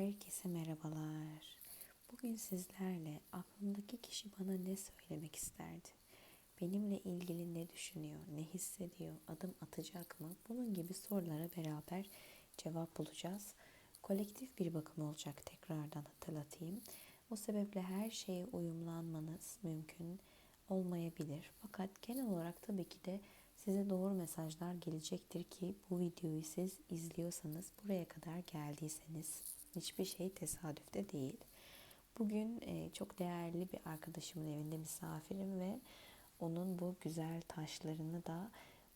Herkese merhabalar. Bugün sizlerle aklımdaki kişi bana ne söylemek isterdi? Benimle ilgili ne düşünüyor, ne hissediyor, adım atacak mı? Bunun gibi sorulara beraber cevap bulacağız. Kolektif bir bakım olacak tekrardan hatırlatayım. O sebeple her şeye uyumlanmanız mümkün olmayabilir. Fakat genel olarak tabii ki de size doğru mesajlar gelecektir ki bu videoyu siz izliyorsanız buraya kadar geldiyseniz hiçbir şey tesadüfte değil. Bugün e, çok değerli bir arkadaşımın evinde misafirim ve onun bu güzel taşlarını da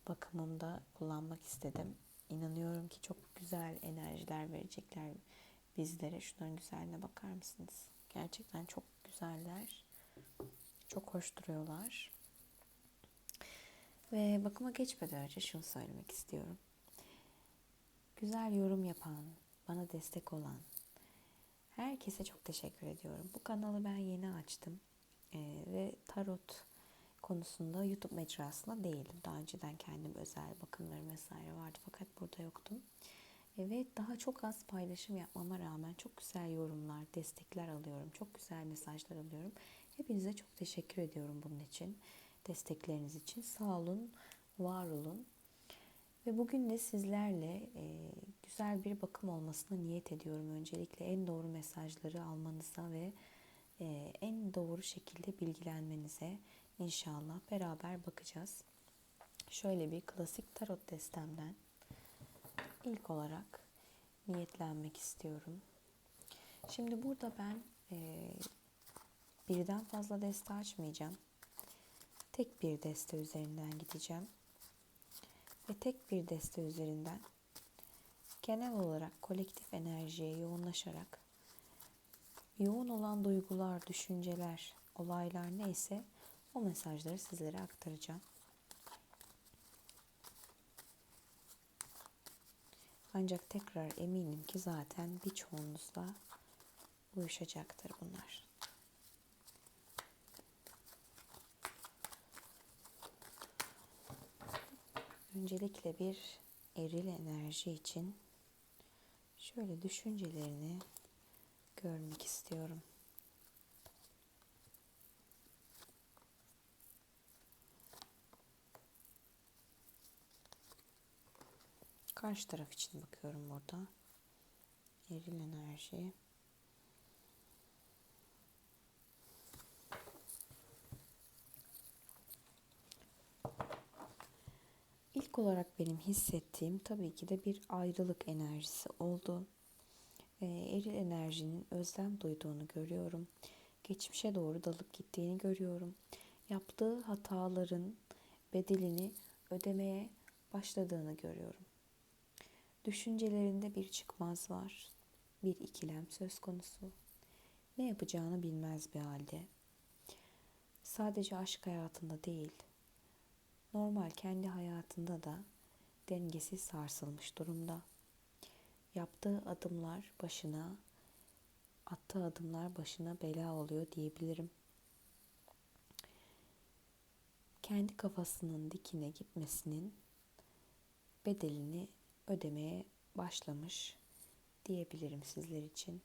bakımımda kullanmak istedim. İnanıyorum ki çok güzel enerjiler verecekler bizlere. Şunların güzelliğine bakar mısınız? Gerçekten çok güzeller. Çok hoş duruyorlar. Ve bakıma geçmeden önce şunu söylemek istiyorum. Güzel yorum yapan, bana destek olan herkese çok teşekkür ediyorum. Bu kanalı ben yeni açtım ee, ve tarot konusunda YouTube mecrasında değilim. Daha önceden kendim özel bakımlarım vesaire vardı fakat burada yoktum. Evet daha çok az paylaşım yapmama rağmen çok güzel yorumlar, destekler alıyorum. Çok güzel mesajlar alıyorum. Hepinize çok teşekkür ediyorum bunun için. Destekleriniz için. Sağ olun, var olun. Ve bugün de sizlerle e, güzel bir bakım olmasına niyet ediyorum. Öncelikle en doğru mesajları almanıza ve e, en doğru şekilde bilgilenmenize inşallah beraber bakacağız. Şöyle bir klasik tarot destemden ilk olarak niyetlenmek istiyorum. Şimdi burada ben e, birden fazla deste açmayacağım. Tek bir deste üzerinden gideceğim. Ve tek bir deste üzerinden genel olarak kolektif enerjiye yoğunlaşarak yoğun olan duygular, düşünceler, olaylar neyse o mesajları sizlere aktaracağım. Ancak tekrar eminim ki zaten birçoğunuzla uyuşacaktır bunlar. Öncelikle bir eril enerji için şöyle düşüncelerini görmek istiyorum. Karşı taraf için bakıyorum burada. Eril enerji. İlk olarak benim hissettiğim tabii ki de bir ayrılık enerjisi oldu. Ee, eril enerjinin özlem duyduğunu görüyorum. Geçmişe doğru dalıp gittiğini görüyorum. Yaptığı hataların bedelini ödemeye başladığını görüyorum. Düşüncelerinde bir çıkmaz var. Bir ikilem söz konusu. Ne yapacağını bilmez bir halde. Sadece aşk hayatında değil, normal kendi hayatında da dengesi sarsılmış durumda. Yaptığı adımlar başına, attığı adımlar başına bela oluyor diyebilirim. Kendi kafasının dikine gitmesinin bedelini ödemeye başlamış diyebilirim sizler için.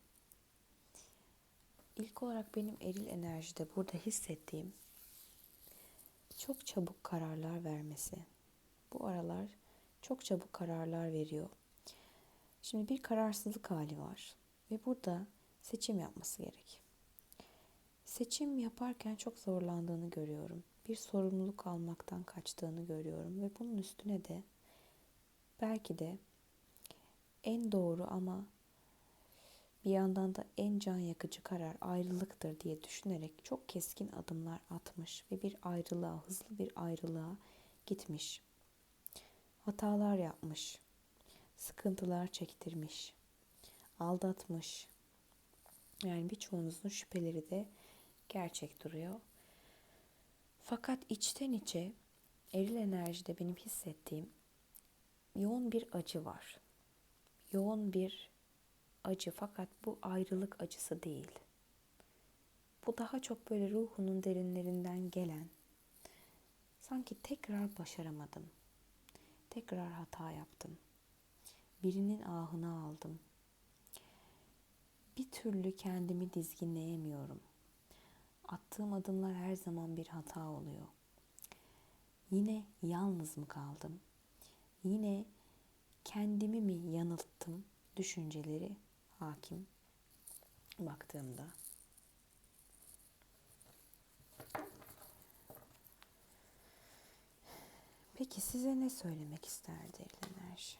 İlk olarak benim eril enerjide burada hissettiğim çok çabuk kararlar vermesi. Bu aralar çok çabuk kararlar veriyor. Şimdi bir kararsızlık hali var ve burada seçim yapması gerek. Seçim yaparken çok zorlandığını görüyorum. Bir sorumluluk almaktan kaçtığını görüyorum ve bunun üstüne de belki de en doğru ama bir yandan da en can yakıcı karar ayrılıktır diye düşünerek çok keskin adımlar atmış ve bir ayrılığa, hızlı bir ayrılığa gitmiş. Hatalar yapmış. Sıkıntılar çektirmiş. Aldatmış. Yani birçoğunuzun şüpheleri de gerçek duruyor. Fakat içten içe eril enerjide benim hissettiğim yoğun bir acı var. Yoğun bir acı fakat bu ayrılık acısı değil. Bu daha çok böyle ruhunun derinlerinden gelen sanki tekrar başaramadım. Tekrar hata yaptım. Birinin ahını aldım. Bir türlü kendimi dizginleyemiyorum. Attığım adımlar her zaman bir hata oluyor. Yine yalnız mı kaldım? Yine kendimi mi yanılttım? Düşünceleri hakim baktığımda. Peki size ne söylemek isterdi Eril Enerji?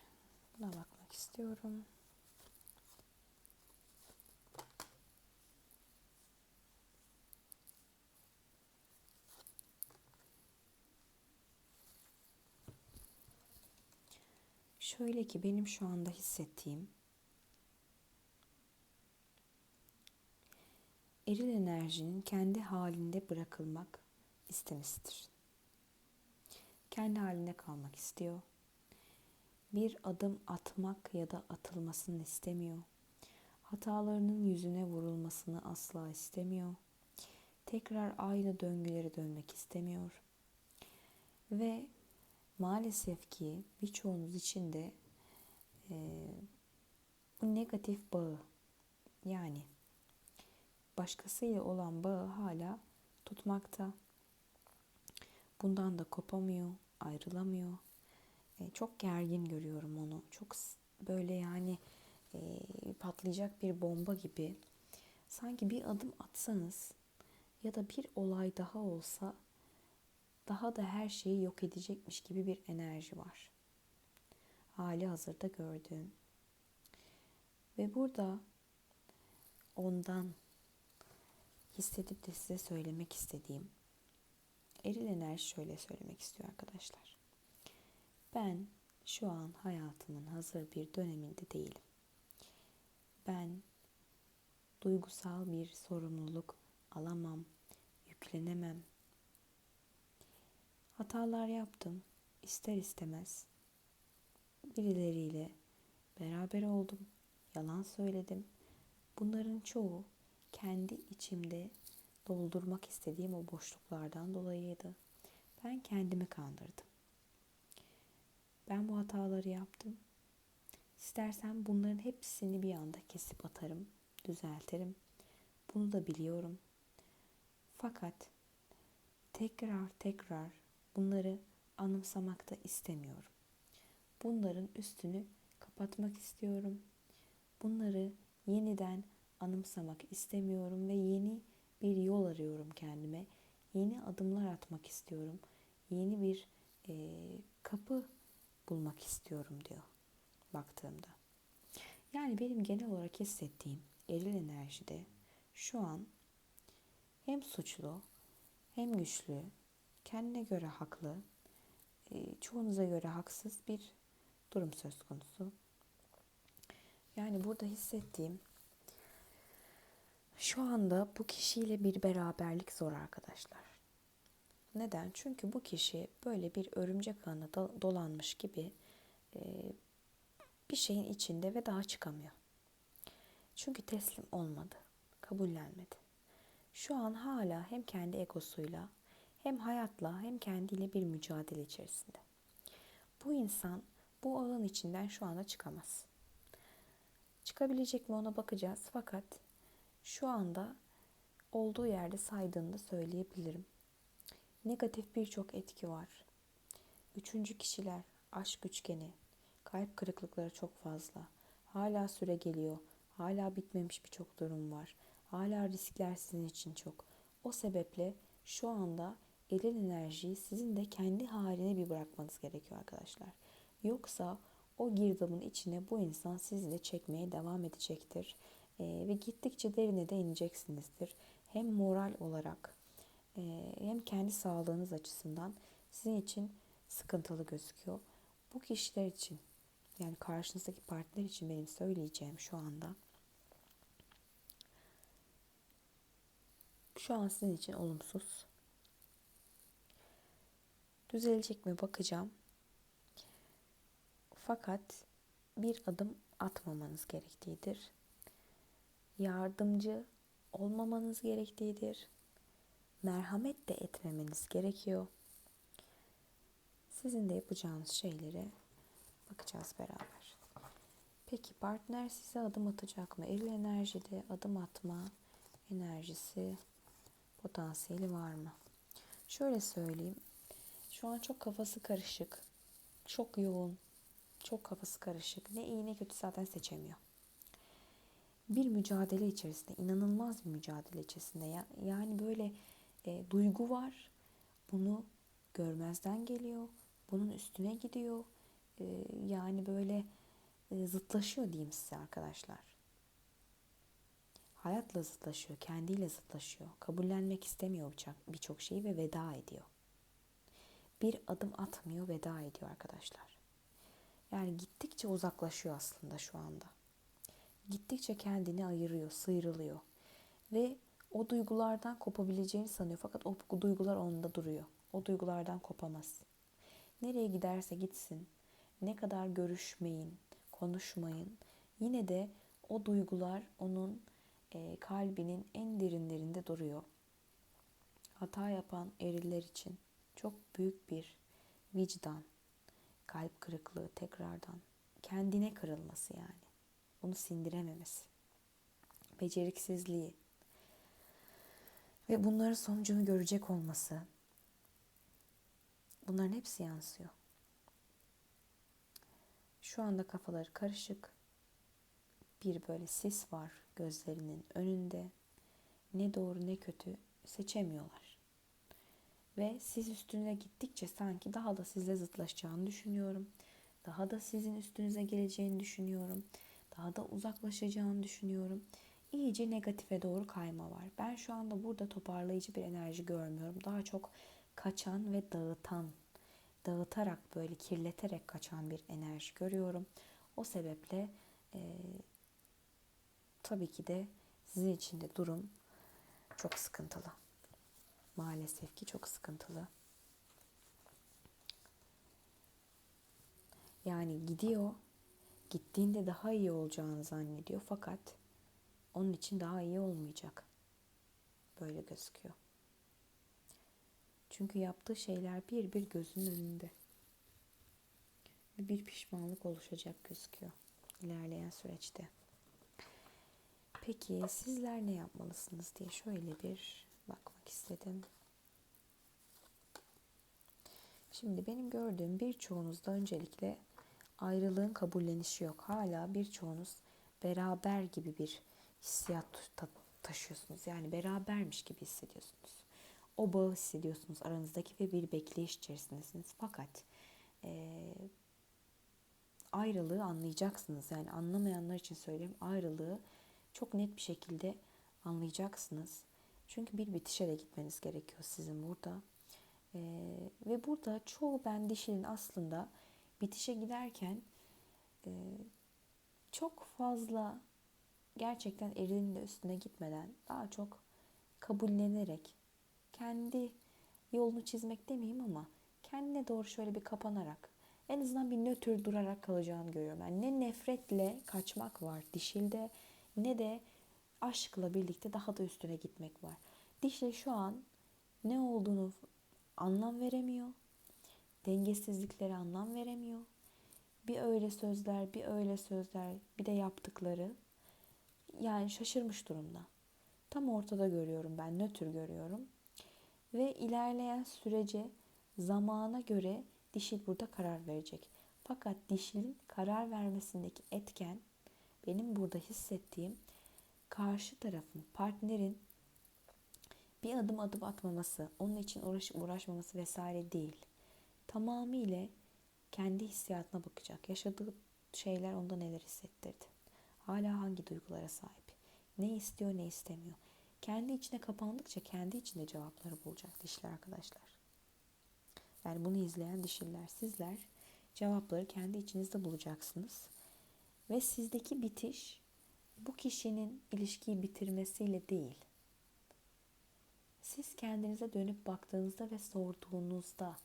Buna bakmak istiyorum. Şöyle ki benim şu anda hissettiğim eril enerjinin kendi halinde bırakılmak istemesidir. Kendi halinde kalmak istiyor. Bir adım atmak ya da atılmasını istemiyor. Hatalarının yüzüne vurulmasını asla istemiyor. Tekrar aynı döngülere dönmek istemiyor. Ve maalesef ki birçoğunuz için de e, bu negatif bağı yani başkasıyla olan bağı hala tutmakta. Bundan da kopamıyor, ayrılamıyor. E, çok gergin görüyorum onu. Çok böyle yani e, patlayacak bir bomba gibi. Sanki bir adım atsanız ya da bir olay daha olsa daha da her şeyi yok edecekmiş gibi bir enerji var. Hali hazırda gördüğüm. Ve burada ondan hissedip de size söylemek istediğim eril enerji şöyle söylemek istiyor arkadaşlar. Ben şu an hayatımın hazır bir döneminde değilim. Ben duygusal bir sorumluluk alamam, yüklenemem, Hatalar yaptım. ister istemez. Birileriyle beraber oldum. Yalan söyledim. Bunların çoğu kendi içimde doldurmak istediğim o boşluklardan dolayıydı. Ben kendimi kandırdım. Ben bu hataları yaptım. İstersen bunların hepsini bir anda kesip atarım, düzeltirim. Bunu da biliyorum. Fakat tekrar tekrar Bunları anımsamakta istemiyorum. Bunların üstünü kapatmak istiyorum. Bunları yeniden anımsamak istemiyorum ve yeni bir yol arıyorum kendime. Yeni adımlar atmak istiyorum. Yeni bir e, kapı bulmak istiyorum diyor baktığımda. Yani benim genel olarak hissettiğim eril enerjide şu an hem suçlu hem güçlü kendine göre haklı, e, çoğunuza göre haksız bir durum söz konusu. Yani burada hissettiğim şu anda bu kişiyle bir beraberlik zor arkadaşlar. Neden? Çünkü bu kişi böyle bir örümcek ağına dolanmış gibi e, bir şeyin içinde ve daha çıkamıyor. Çünkü teslim olmadı, kabullenmedi. Şu an hala hem kendi egosuyla hem hayatla hem kendiyle bir mücadele içerisinde. Bu insan bu alan içinden şu anda çıkamaz. Çıkabilecek mi ona bakacağız fakat şu anda olduğu yerde saydığını da söyleyebilirim. Negatif birçok etki var. Üçüncü kişiler, aşk üçgeni, kalp kırıklıkları çok fazla. Hala süre geliyor. Hala bitmemiş birçok durum var. Hala riskler sizin için çok. O sebeple şu anda eril enerjiyi sizin de kendi haline bir bırakmanız gerekiyor arkadaşlar. Yoksa o girdabın içine bu insan sizi de çekmeye devam edecektir. Ee, ve gittikçe derine de ineceksinizdir. Hem moral olarak e, hem kendi sağlığınız açısından sizin için sıkıntılı gözüküyor. Bu kişiler için yani karşınızdaki partner için benim söyleyeceğim şu anda şu an sizin için olumsuz. Düzelecek mi bakacağım. Fakat bir adım atmamanız gerektiğidir. Yardımcı olmamanız gerektiğidir. Merhamet de etmemeniz gerekiyor. Sizin de yapacağınız şeylere bakacağız beraber. Peki partner size adım atacak mı? Eril enerjide adım atma enerjisi, potansiyeli var mı? Şöyle söyleyeyim. Şu an çok kafası karışık. Çok yoğun. Çok kafası karışık. Ne iyi ne kötü zaten seçemiyor. Bir mücadele içerisinde, inanılmaz bir mücadele içerisinde. Ya, yani böyle e, duygu var. Bunu görmezden geliyor. Bunun üstüne gidiyor. E, yani böyle e, zıtlaşıyor diyeyim size arkadaşlar. Hayatla zıtlaşıyor, kendiyle zıtlaşıyor. Kabullenmek istemiyor birçok şeyi ve veda ediyor. Bir adım atmıyor, veda ediyor arkadaşlar. Yani gittikçe uzaklaşıyor aslında şu anda. Gittikçe kendini ayırıyor, sıyrılıyor. Ve o duygulardan kopabileceğini sanıyor. Fakat o duygular onda duruyor. O duygulardan kopamaz. Nereye giderse gitsin, ne kadar görüşmeyin, konuşmayın. Yine de o duygular onun e, kalbinin en derinlerinde duruyor. Hata yapan eriller için çok büyük bir vicdan, kalp kırıklığı tekrardan kendine kırılması yani. Bunu sindirememesi. Beceriksizliği ve bunların sonucunu görecek olması. Bunların hepsi yansıyor. Şu anda kafaları karışık. Bir böyle sis var gözlerinin önünde. Ne doğru ne kötü seçemiyorlar. Ve siz üstüne gittikçe sanki daha da sizle zıtlaşacağını düşünüyorum. Daha da sizin üstünüze geleceğini düşünüyorum. Daha da uzaklaşacağını düşünüyorum. İyice negatife doğru kayma var. Ben şu anda burada toparlayıcı bir enerji görmüyorum. Daha çok kaçan ve dağıtan, dağıtarak böyle kirleterek kaçan bir enerji görüyorum. O sebeple e, tabii ki de sizin için de durum çok sıkıntılı. Maalesef ki çok sıkıntılı. Yani gidiyor, gittiğinde daha iyi olacağını zannediyor fakat onun için daha iyi olmayacak. Böyle gözüküyor. Çünkü yaptığı şeyler bir bir gözünün önünde. Ve bir pişmanlık oluşacak gözüküyor ilerleyen süreçte. Peki sizler ne yapmalısınız diye şöyle bir bakmak istedim. Şimdi benim gördüğüm birçoğunuzda öncelikle ayrılığın kabullenişi yok. Hala birçoğunuz beraber gibi bir hissiyat taşıyorsunuz. Yani berabermiş gibi hissediyorsunuz. O bağı hissediyorsunuz aranızdaki ve bir bekleyiş içerisindesiniz. Fakat e, ayrılığı anlayacaksınız. Yani anlamayanlar için söyleyeyim ayrılığı çok net bir şekilde anlayacaksınız. Çünkü bir bitişe de gitmeniz gerekiyor sizin burada. Ee, ve burada çoğu ben dişinin aslında bitişe giderken e, çok fazla gerçekten erinin de üstüne gitmeden daha çok kabullenerek kendi yolunu çizmek demeyeyim ama kendine doğru şöyle bir kapanarak en azından bir nötr durarak kalacağını görüyorum. Yani ne nefretle kaçmak var dişilde ne de aşkla birlikte daha da üstüne gitmek var. Dişli şu an ne olduğunu anlam veremiyor. Dengesizliklere anlam veremiyor. Bir öyle sözler, bir öyle sözler, bir de yaptıkları. Yani şaşırmış durumda. Tam ortada görüyorum ben, nötr görüyorum. Ve ilerleyen sürece zamana göre dişil burada karar verecek. Fakat dişilin karar vermesindeki etken benim burada hissettiğim karşı tarafın, partnerin bir adım adım atmaması, onun için uğraş, uğraşmaması vesaire değil. Tamamıyla kendi hissiyatına bakacak. Yaşadığı şeyler onda neler hissettirdi. Hala hangi duygulara sahip. Ne istiyor ne istemiyor. Kendi içine kapandıkça kendi içinde cevapları bulacak dişler arkadaşlar. Yani bunu izleyen dişiller sizler cevapları kendi içinizde bulacaksınız. Ve sizdeki bitiş bu kişinin ilişkiyi bitirmesiyle değil. Siz kendinize dönüp baktığınızda ve sorduğunuzda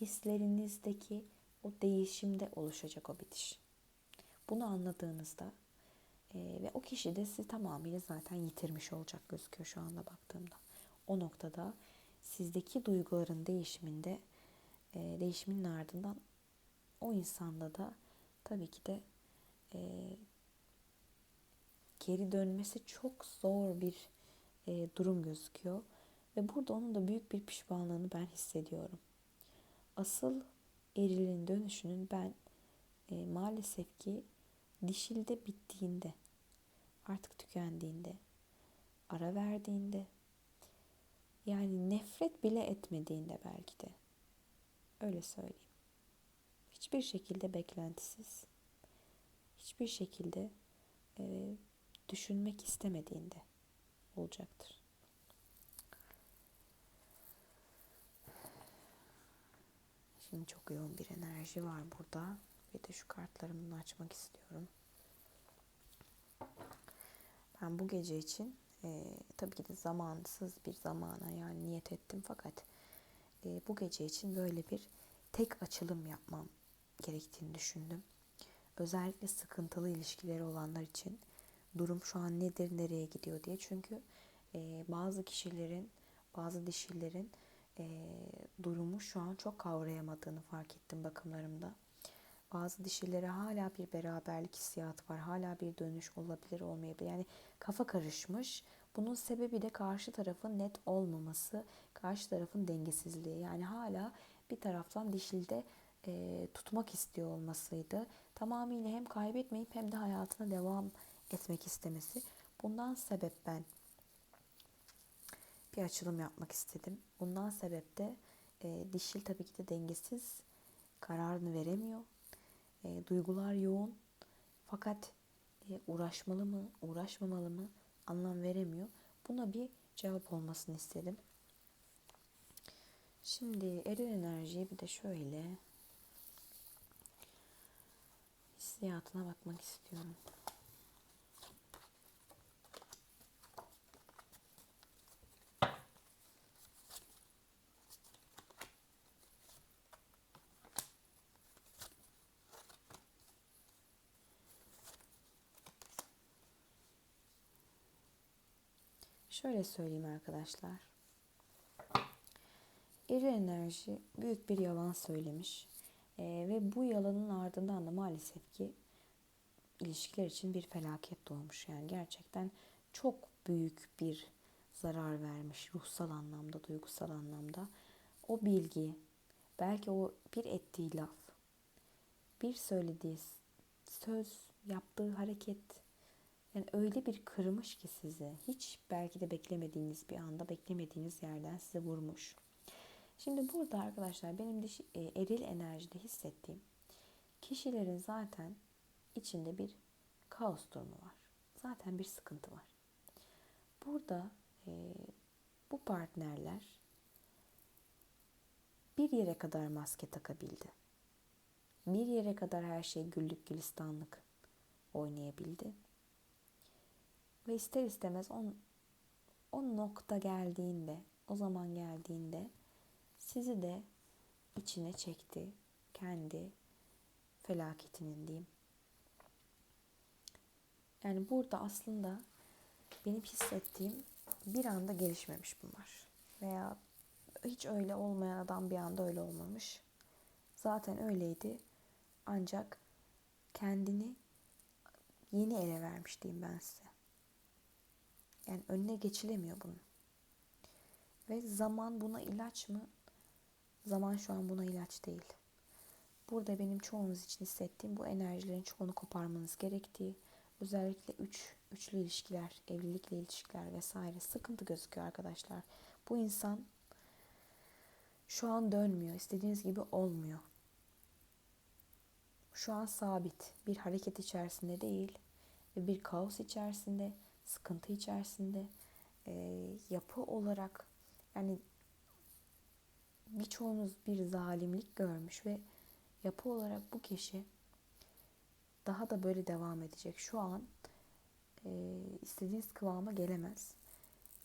hislerinizdeki o değişimde oluşacak o bitiş. Bunu anladığınızda e, ve o kişi de sizi tamamıyla zaten yitirmiş olacak gözüküyor şu anda baktığımda. O noktada sizdeki duyguların değişiminde e, değişimin ardından o insanda da tabii ki de e, geri dönmesi çok zor bir e, durum gözüküyor. Ve burada onun da büyük bir pişmanlığını ben hissediyorum. Asıl erilin dönüşünün ben e, maalesef ki dişilde bittiğinde, artık tükendiğinde, ara verdiğinde, yani nefret bile etmediğinde belki de. Öyle söyleyeyim. Hiçbir şekilde beklentisiz, hiçbir şekilde e, düşünmek istemediğinde olacaktır. Şimdi çok yoğun bir enerji var burada. Bir de şu kartlarımı açmak istiyorum. Ben bu gece için e, tabii ki de zamansız bir zamana yani niyet ettim fakat e, bu gece için böyle bir tek açılım yapmam gerektiğini düşündüm. Özellikle sıkıntılı ilişkileri olanlar için durum şu an nedir, nereye gidiyor diye. Çünkü e, bazı kişilerin, bazı dişillerin e, durumu şu an çok kavrayamadığını fark ettim bakımlarımda. Bazı dişillere hala bir beraberlik hissiyatı var. Hala bir dönüş olabilir, olmayabilir. Yani kafa karışmış. Bunun sebebi de karşı tarafın net olmaması, karşı tarafın dengesizliği. Yani hala bir taraftan dişilde e, tutmak istiyor olmasıydı. Tamamıyla hem kaybetmeyip hem de hayatına devam etmek istemesi. Bundan sebep ben bir açılım yapmak istedim. Bundan sebep de e, dişil tabii ki de dengesiz, kararını veremiyor. E, duygular yoğun fakat e, uğraşmalı mı, uğraşmamalı mı anlam veremiyor. Buna bir cevap olmasını istedim. Şimdi eril enerjiyi bir de şöyle hissiyatına bakmak istiyorum. Şöyle söyleyeyim arkadaşlar. Eri enerji büyük bir yalan söylemiş. Ee, ve bu yalanın ardından da maalesef ki ilişkiler için bir felaket doğmuş. Yani gerçekten çok büyük bir zarar vermiş ruhsal anlamda, duygusal anlamda. O bilgi, belki o bir ettiği laf, bir söylediği söz, yaptığı hareket yani öyle bir kırmış ki sizi. Hiç belki de beklemediğiniz bir anda, beklemediğiniz yerden size vurmuş. Şimdi burada arkadaşlar benim dişi, e, eril enerjide hissettiğim kişilerin zaten içinde bir kaos durumu var. Zaten bir sıkıntı var. Burada e, bu partnerler bir yere kadar maske takabildi. Bir yere kadar her şey güllük gülistanlık oynayabildi. Ve ister istemez o, o nokta geldiğinde, o zaman geldiğinde sizi de içine çekti. Kendi felaketinin diyeyim. Yani burada aslında benim hissettiğim bir anda gelişmemiş bunlar. Veya hiç öyle olmayan adam bir anda öyle olmamış. Zaten öyleydi. Ancak kendini yeni ele vermiş diyeyim ben size. Yani önüne geçilemiyor bunun. Ve zaman buna ilaç mı? Zaman şu an buna ilaç değil. Burada benim çoğunuz için hissettiğim bu enerjilerin çoğunu koparmanız gerektiği, özellikle üç, üçlü ilişkiler, evlilikle ilişkiler vesaire sıkıntı gözüküyor arkadaşlar. Bu insan şu an dönmüyor, istediğiniz gibi olmuyor. Şu an sabit, bir hareket içerisinde değil ve bir kaos içerisinde sıkıntı içerisinde e, yapı olarak yani birçoğunuz bir zalimlik görmüş ve yapı olarak bu kişi daha da böyle devam edecek. Şu an e, istediğiniz kıvama gelemez.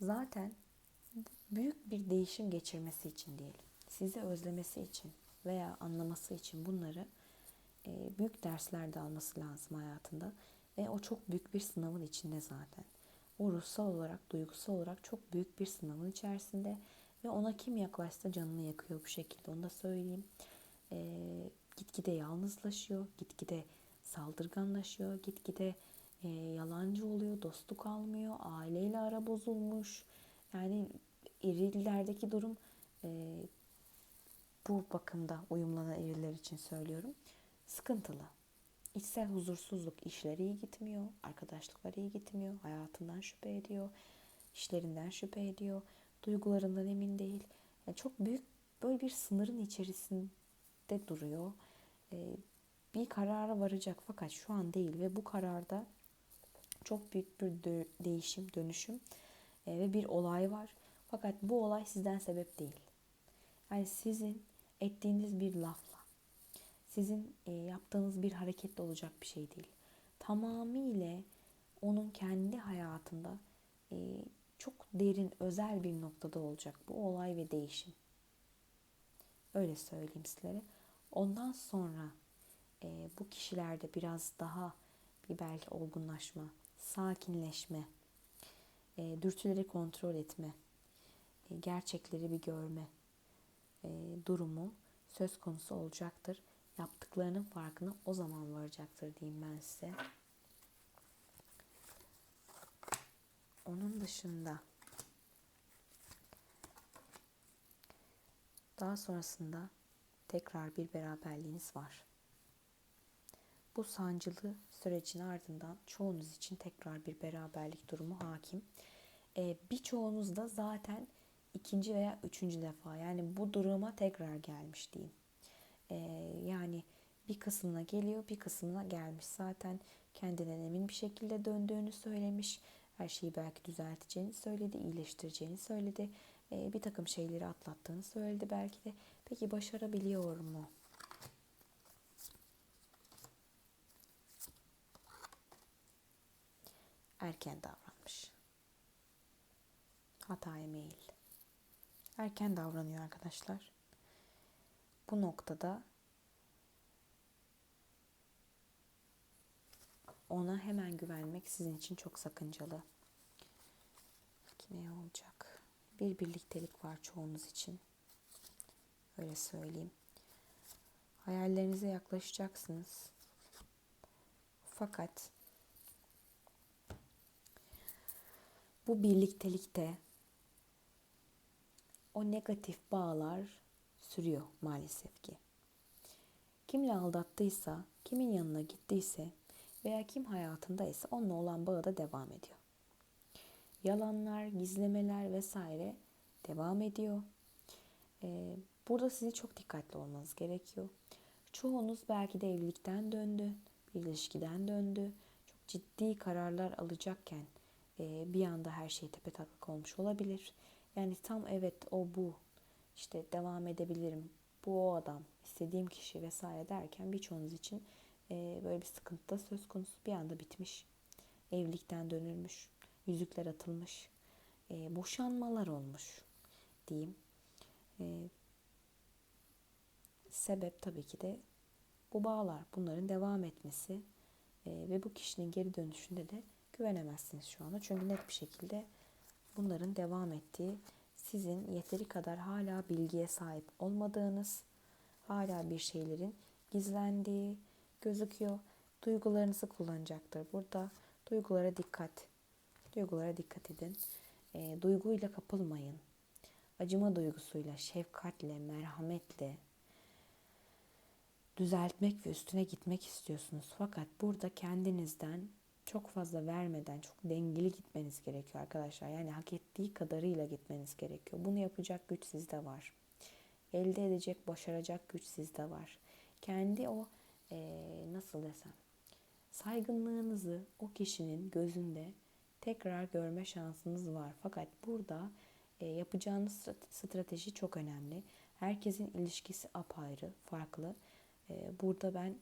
Zaten büyük bir değişim geçirmesi için değil, sizi özlemesi için veya anlaması için bunları e, büyük dersler de alması lazım hayatında. Ve o çok büyük bir sınavın içinde zaten. O ruhsal olarak, duygusal olarak çok büyük bir sınavın içerisinde. Ve ona kim yaklaşsa canını yakıyor bu şekilde. Onu da söyleyeyim. Ee, gitgide yalnızlaşıyor. Gitgide saldırganlaşıyor. Gitgide e, yalancı oluyor, dostluk almıyor, aileyle ara bozulmuş. Yani erilerdeki durum e, bu bakımda uyumlanan eriler için söylüyorum. Sıkıntılı. İçsel huzursuzluk, işleri iyi gitmiyor, arkadaşlıklar iyi gitmiyor, hayatından şüphe ediyor, işlerinden şüphe ediyor, duygularından emin değil. Yani çok büyük böyle bir sınırın içerisinde duruyor. Ee, bir karara varacak fakat şu an değil ve bu kararda çok büyük bir dö- değişim, dönüşüm e, ve bir olay var. Fakat bu olay sizden sebep değil. Yani sizin ettiğiniz bir lafla, sizin e, yaptığınız bir hareketle olacak bir şey değil. Tamamıyla onun kendi hayatında e, çok derin, özel bir noktada olacak bu olay ve değişim. Öyle söyleyeyim sizlere. Ondan sonra e, bu kişilerde biraz daha bir belki olgunlaşma, sakinleşme, e, dürtüleri kontrol etme, gerçekleri bir görme durumu söz konusu olacaktır. Yaptıklarının farkına o zaman varacaktır diyeyim ben size. Onun dışında daha sonrasında tekrar bir beraberliğiniz var. Bu sancılı sürecin ardından çoğunuz için tekrar bir beraberlik durumu hakim. Ee, birçoğunuz da zaten ikinci veya üçüncü defa yani bu duruma tekrar gelmiş diyeyim. Ee, yani bir kısmına geliyor bir kısmına gelmiş. Zaten kendinden emin bir şekilde döndüğünü söylemiş. Her şeyi belki düzelteceğini söyledi, iyileştireceğini söyledi. Ee, bir takım şeyleri atlattığını söyledi belki de. Peki başarabiliyor mu? Erken davranmış. Hataya meyil. Erken davranıyor arkadaşlar. Bu noktada ona hemen güvenmek sizin için çok sakıncalı. Peki ne olacak? Bir birliktelik var çoğunuz için. Öyle söyleyeyim. Hayallerinize yaklaşacaksınız. Fakat bu birliktelikte o negatif bağlar sürüyor maalesef ki. Kimle aldattıysa, kimin yanına gittiyse veya kim hayatındaysa onunla olan bağı da devam ediyor. Yalanlar, gizlemeler vesaire devam ediyor. Ee, burada sizi çok dikkatli olmanız gerekiyor. Çoğunuz belki de evlilikten döndü, bir ilişkiden döndü. Çok ciddi kararlar alacakken e, bir anda her şey tepe taklak olmuş olabilir. Yani tam evet o bu işte devam edebilirim bu o adam istediğim kişi vesaire derken birçoğunuz için e, böyle bir sıkıntı da söz konusu bir anda bitmiş. Evlilikten dönülmüş, yüzükler atılmış, e, boşanmalar olmuş diyeyim. E, sebep tabii ki de bu bağlar, bunların devam etmesi e, ve bu kişinin geri dönüşünde de güvenemezsiniz şu anda. Çünkü net bir şekilde bunların devam ettiği, sizin yeteri kadar hala bilgiye sahip olmadığınız, hala bir şeylerin gizlendiği gözüküyor. Duygularınızı kullanacaktır. Burada duygulara dikkat. Duygulara dikkat edin. E, duyguyla kapılmayın. Acıma duygusuyla, şefkatle, merhametle düzeltmek ve üstüne gitmek istiyorsunuz. Fakat burada kendinizden çok fazla vermeden çok dengeli gitmeniz gerekiyor arkadaşlar. Yani hak ettiği kadarıyla gitmeniz gerekiyor. Bunu yapacak güç sizde var. Elde edecek, başaracak güç sizde var. Kendi o e, nasıl desem saygınlığınızı o kişinin gözünde tekrar görme şansınız var. Fakat burada e, yapacağınız strateji çok önemli. Herkesin ilişkisi apayrı, farklı. E, burada ben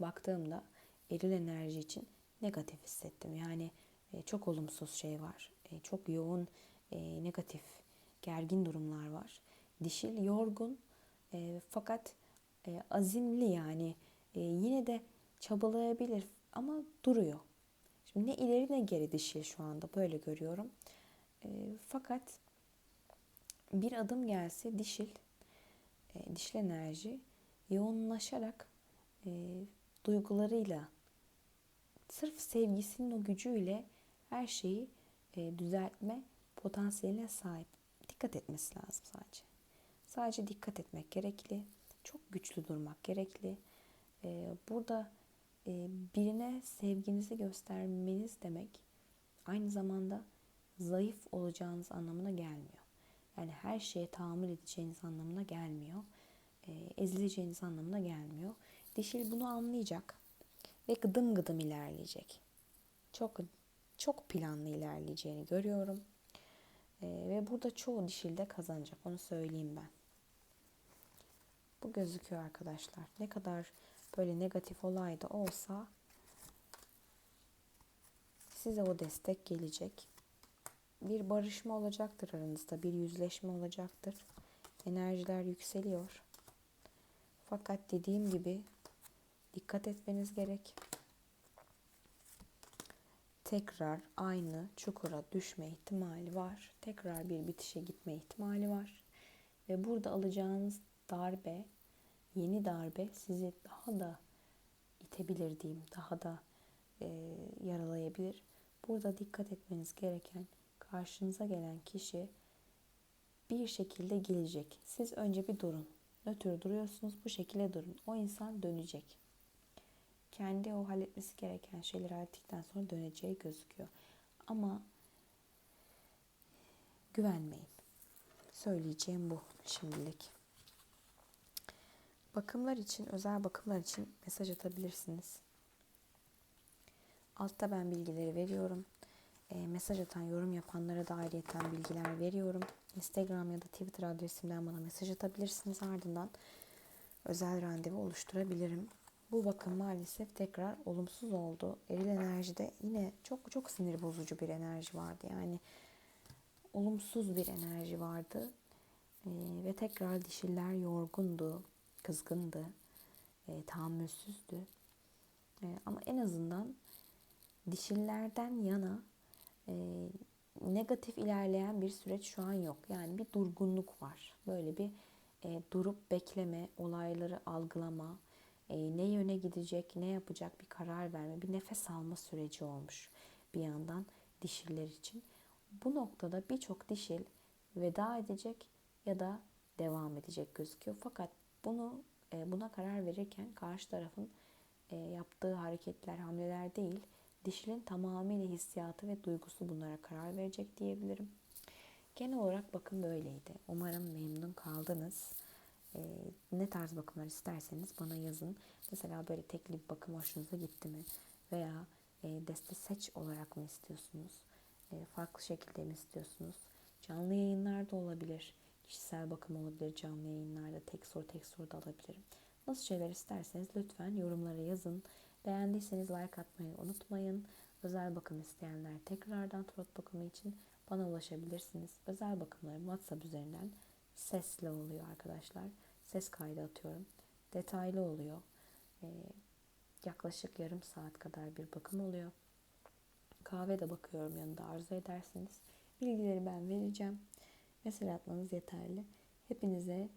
baktığımda eril enerji için negatif hissettim. Yani e, çok olumsuz şey var. E, çok yoğun e, negatif, gergin durumlar var. Dişil, yorgun fakat azimli yani yine de çabalayabilir ama duruyor. Şimdi ne ileri ne geri dişil şu anda böyle görüyorum. Fakat bir adım gelse dişil, e, dişil enerji yoğunlaşarak e, duygularıyla sırf sevgisinin o gücüyle her şeyi e, düzeltme potansiyeline sahip. Dikkat etmesi lazım sadece. Sadece dikkat etmek gerekli. Çok güçlü durmak gerekli. E, burada e, birine sevginizi göstermeniz demek aynı zamanda zayıf olacağınız anlamına gelmiyor. Yani her şeye tahammül edeceğiniz anlamına gelmiyor. E, ezileceğiniz anlamına gelmiyor. Dişil bunu anlayacak ve gıdım gıdım ilerleyecek. Çok çok planlı ilerleyeceğini görüyorum. E, ve burada çoğu dişil de kazanacak. Onu söyleyeyim ben. Bu gözüküyor arkadaşlar. Ne kadar böyle negatif olay da olsa size o destek gelecek. Bir barışma olacaktır aranızda. Bir yüzleşme olacaktır. Enerjiler yükseliyor. Fakat dediğim gibi dikkat etmeniz gerek. Tekrar aynı çukura düşme ihtimali var. Tekrar bir bitişe gitme ihtimali var. Ve burada alacağınız darbe, yeni darbe sizi daha da itebilir diyeyim. Daha da e, yaralayabilir. Burada dikkat etmeniz gereken karşınıza gelen kişi bir şekilde gelecek. Siz önce bir durun. Nötr duruyorsunuz bu şekilde durun. O insan dönecek. Kendi o halletmesi gereken şeyleri hallettikten sonra döneceği gözüküyor. Ama güvenmeyin. Söyleyeceğim bu şimdilik. Bakımlar için, özel bakımlar için mesaj atabilirsiniz. Altta ben bilgileri veriyorum. E, mesaj atan, yorum yapanlara da ayrıyeten bilgiler veriyorum. Instagram ya da Twitter adresimden bana mesaj atabilirsiniz. Ardından özel randevu oluşturabilirim. Bu bakım maalesef tekrar olumsuz oldu. Eril enerjide yine çok çok sinir bozucu bir enerji vardı. Yani olumsuz bir enerji vardı. E, ve tekrar dişiller yorgundu, kızgındı, e, tahammülsüzdü. E, ama en azından dişillerden yana e, negatif ilerleyen bir süreç şu an yok. Yani bir durgunluk var. Böyle bir e, durup bekleme, olayları algılama, e, ne yöne gidecek, ne yapacak bir karar verme, bir nefes alma süreci olmuş bir yandan dişiller için. Bu noktada birçok dişil veda edecek ya da devam edecek gözüküyor. Fakat bunu e, buna karar verirken karşı tarafın e, yaptığı hareketler, hamleler değil, dişilin tamamıyla hissiyatı ve duygusu bunlara karar verecek diyebilirim. Genel olarak bakın böyleydi. Umarım memnun kaldınız. Ee, ne tarz bakımlar isterseniz bana yazın. Mesela böyle tekli bir bakım hoşunuza gitti mi? Veya e, deste seç olarak mı istiyorsunuz? E, farklı şekilde mi istiyorsunuz? Canlı yayınlar da olabilir. Kişisel bakım olabilir canlı yayınlarda. Tek soru tek soru da alabilirim. Nasıl şeyler isterseniz lütfen yorumlara yazın. Beğendiyseniz like atmayı unutmayın. Özel bakım isteyenler tekrardan tarot bakımı için bana ulaşabilirsiniz. Özel bakımlarım WhatsApp üzerinden sesli oluyor arkadaşlar. Ses kaydı atıyorum. Detaylı oluyor. Ee, yaklaşık yarım saat kadar bir bakım oluyor. Kahve de bakıyorum yanında arzu ederseniz. Bilgileri ben vereceğim. Mesele atmanız yeterli. Hepinize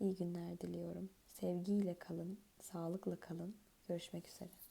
iyi günler diliyorum. Sevgiyle kalın, sağlıkla kalın. Görüşmek üzere.